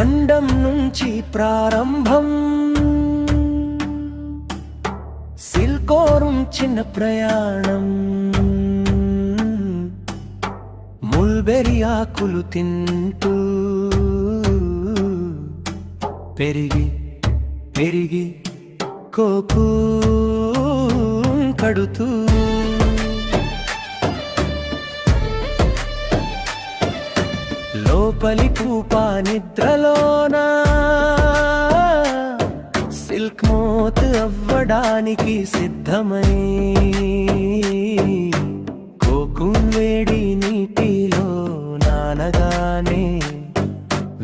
అండం నుంచి ప్రారంభం. సిల్కోరం చిన్న ప్రయాణం. ముల్బెరి ఆకులు తింటూ పెరిగి పెరిగి కోకు కడుతూ లోపలి కూప నిద్రలోనా? సిల్క్ మోత్ అవ్వడానికి సిద్ధమై కోకున్ వేడి నీటిలో నానగానే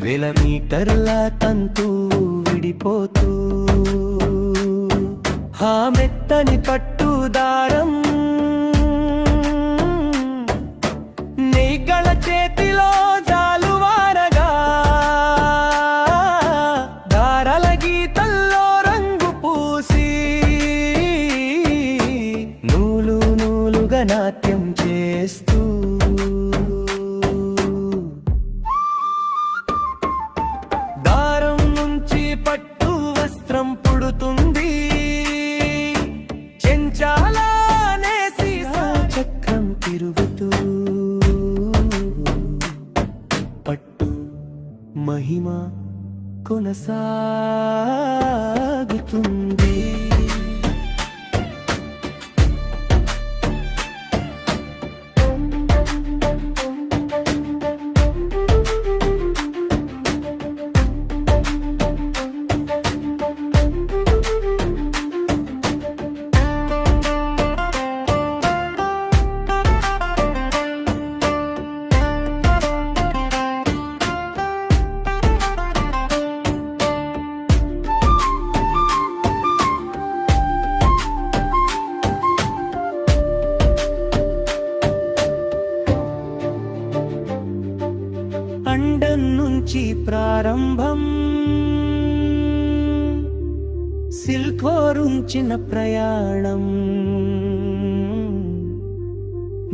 వేల మీటర్ల తంతు విడిపోతూ హా మెత్తని పట్టుదార నాట్యం చేస్తూ. దారం నుంచి పట్టు వస్త్రం పుడుతుంది. చెంచాలనేసి చక్రం తిరుగుతూ. పట్టు మహిమ కొనసాగుతుంది. నుంచి ప్రారంభం. సిల్కోరుంచిన ప్రయాణం.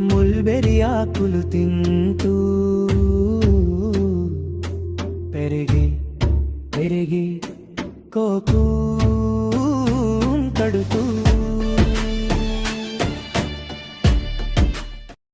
ముల్బెరి ఆకులు తింటూ పెరిగి పెరిగి కోకూ కడుతూ